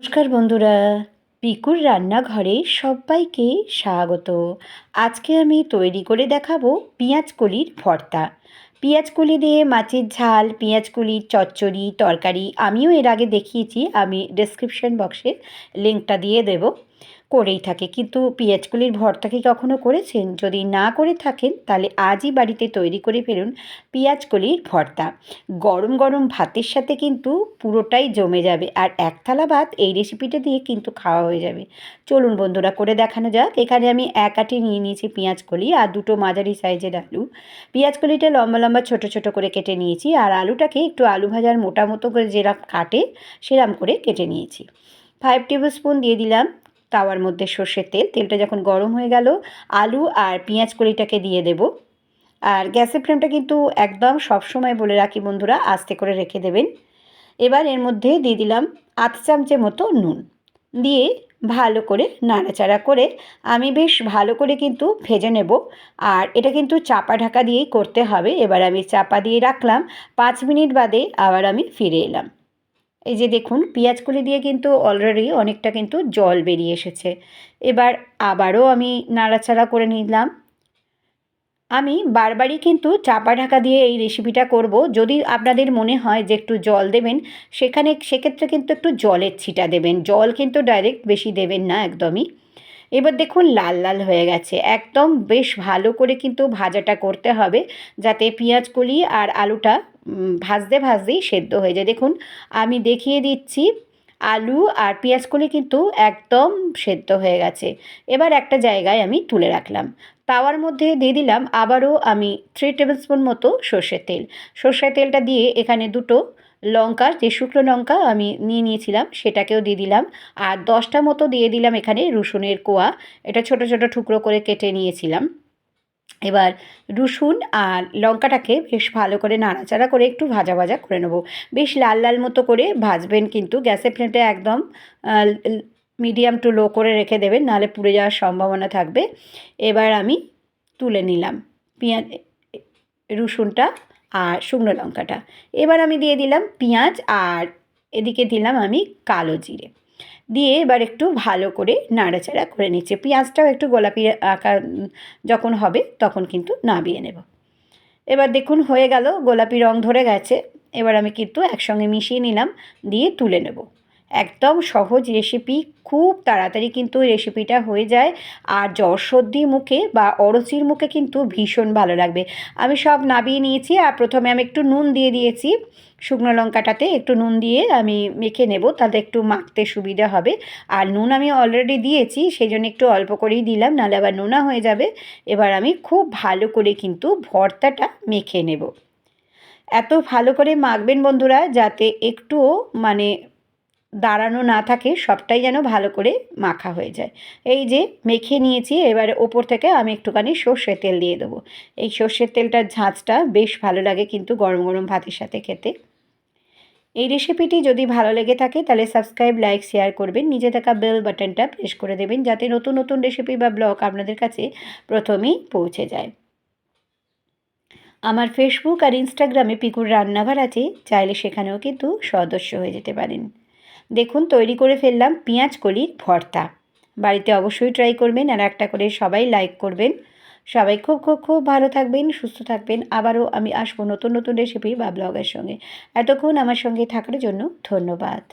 নমস্কার বন্ধুরা। পিকুর রান্নাঘরে সবাইকে স্বাগত। আজকে আমি তৈরি করে দেখাবো পেঁয়াজ কলির ভর্তা। পেঁয়াজ কলি দিয়ে মাছের ঝাল পেঁয়াজ কলির চচ্চড়ি, তরকারি আমিও এর আগে দেখিয়েছি, আমি ডেসক্রিপশন বক্সে লিঙ্কটা দিয়ে দেবো, করেই থাকে। কিন্তু পেঁয়াজকলির ভর্তা কি কখনো করেছেন? যদি না করে থাকেন, তাহলে আজই বাড়িতে তৈরি করে ফেলুন পেঁয়াজকলির ভর্তা। গরম গরম ভাতের সাথে কিন্তু পুরোটাই জমে যাবে আর এক থালা ভাত এই রেসিপিটা দিয়ে কিন্তু খাওয়া হয়ে যাবে। চলুন বন্ধুরা, করে দেখানো যাক। এখানে আমি এক আটি নিয়ে নিয়েছি পেঁয়াজকলি আর দুটো মাঝারি সাইজের আলু। পেঁয়াজকলিটা লম্বা লম্বা ছোট ছোট করে কেটে নিয়েছি আর আলুটাকে একটু আলু ভাজার মোটা মতো করে যেরকম কাটে সেরাম করে কেটে নিয়েছি। ফাইভ টেবিল স্পুন দিয়ে দিলাম তাওয়ার মধ্যে সর্ষের তেল। তেলটা যখন গরম হয়ে গেল, আলু আর পেঁয়াজ কলিটাকে দিয়ে দেব। আর গ্যাসের ফ্লেমটা কিন্তু একদম সবসময় বলে রাখি বন্ধুরা, আস্তে করে রেখে দেবেন। এবার এর মধ্যে দিয়ে দিলাম আধ চামচের মতো নুন। দিয়ে ভালো করে নাড়াচাড়া করে আমি বেশ ভালো করে কিন্তু ভেজে নেব। আর এটা কিন্তু চাপা ঢাকা দিয়েই করতে হবে। এবার আমি চাপা দিয়ে রাখলাম। পাঁচ মিনিট বাদে আবার আমি ফিরে এলাম। এই যে দেখুন, পেঁয়াজকলি দিয়ে কিন্তু অলরেডি অনেকটা কিন্তু জল বেরিয়ে এসেছে। এবার আবারও আমি নাড়াচাড়া করে নিলাম। আমি বারবারই কিন্তু চাপা ঢাকা দিয়ে এই রেসিপিটা করব। যদি আপনাদের মনে হয় যে একটু জল দেবেন, সেখানে সেক্ষেত্রে কিন্তু একটু জলের ছিটা দেবেন। জল কিন্তু ডাইরেক্ট বেশি দেবেন না একদমই। এবার দেখুন, লাল লাল হয়ে গেছে। একদম বেশ ভালো করে কিন্তু ভাজাটা করতে হবে, যাতে পেঁয়াজ কলি আর আলুটা ভাজতে ভাজতেই সেদ্ধ হয়ে যায়। দেখুন, আমি দেখিয়ে দিচ্ছি, আলু আর পেঁয়াজ কলি কিন্তু একদম সেদ্ধ হয়ে গেছে। এবার একটা জায়গায় আমি তুলে রাখলাম। তাওয়ার মধ্যে দিয়ে দিলাম আবারও আমি থ্রি টেবিল স্পুন মতো সর্ষের তেল। সর্ষের তেলটা দিয়ে এখানে দুটো লঙ্কা, যে শুকনো লঙ্কা আমি নিয়ে নিয়েছিলাম সেটাকেও দিয়ে দিলাম। আর দশটা মতো দিয়ে দিলাম এখানে রসুনের কোয়া। এটা ছোট ছোট টুকরো করে কেটে নিয়েছিলাম। এবার রসুন আর লঙ্কাটাকে বেশ ভালো করে নাড়াচাড়া করে একটু ভাজা ভাজা করে নেব। বেশ লাল লাল মতো করে ভাজবেন কিন্তু গ্যাসের ফ্লেমটা একদম মিডিয়াম টু লো করে রেখে দেবেন, নাহলে পুড়ে যাওয়ার সম্ভাবনা থাকবে। এবার আমি তুলে নিলাম পেঁয়াজ, রসুনটা আর শুকনো লঙ্কাটা। এবার আমি দিয়ে দিলাম পেঁয়াজ আর এদিকে দিলাম আমি কালো জিরে। দিয়ে এবার একটু ভালো করে নাড়াচাড়া করে নিচ্ছে। পেঁয়াজটাও একটু গোলাপি আকার, যখন হবে তখন কিন্তু নাবিয়ে নেব। এবার দেখুন হয়ে গেল, গোলাপি রং ধরে গেছে। এবার আমি কিন্তু একসঙ্গে মিশিয়ে নিলাম, দিয়ে তুলে নেব। একদম সহজ রেসিপি খুব তাড়াতাড়ি কিন্তু রেসিপিটা হয়ে যায়। আর জ্বর সর্দি মুখে বা অরচির মুখে কিন্তু ভীষণ ভালো লাগবে। আমি সব নাবিয়ে নিয়েছি আর প্রথমে আমি একটু নুন দিয়ে দিয়েছি। শুকনো লঙ্কাটাতে একটু নুন দিয়ে আমি মেখে নেব তাতে একটু মাখতে সুবিধা হবে। আর নুন আমি অলরেডি দিয়েছি সেই জন্য একটু অল্প করেই দিলাম, নাহলে আবার নোনা হয়ে যাবে। এবার আমি খুব ভালো করে কিন্তু ভর্তাটা মেখে নেব। এত ভালো করে মাখবেন বন্ধুরা, যাতে একটুও মানে দাঁড়ানো না থাকে, সবটাই যেন ভালো করে মাখা হয়ে যায়। এই যে মেখে নিয়েছি, এবার ওপর থেকে আমি একটুখানি সর্ষের তেল দিয়ে দেবো। এই সর্ষের তেলটার ঝাঁঝটা বেশ ভালো লাগে কিন্তু গরম গরম ভাতের সাথে খেতে। এই রেসিপিটি যদি ভালো লেগে থাকে, তাহলে সাবস্ক্রাইব, লাইক, শেয়ার করবেন। নিজে থাকা বেল বাটনটা প্রেস করে দেবেন, যাতে নতুন নতুন রেসিপি বা ব্লগ আপনাদের কাছে প্রথমেই পৌঁছে যায়। আমার ফেসবুক আর ইনস্টাগ্রামে পিকুর রান্নাঘর আছে, চাইলে সেখানেও কিন্তু সদস্য হয়ে যেতে পারেন। দেখুন, তৈরি করে ফেললাম পেঁয়াজ কলির ভর্তা। বাড়িতে অবশ্যই ট্রাই করবেন আর একটা করে সবাই লাইক করবেন। সবাই খুব খুব খুব ভালো থাকবেন, সুস্থ থাকবেন। আবারও আমি আসব নতুন নতুন রেসিপি বা ব্লগের সঙ্গে। এতক্ষণ আমার সঙ্গে থাকার জন্য ধন্যবাদ।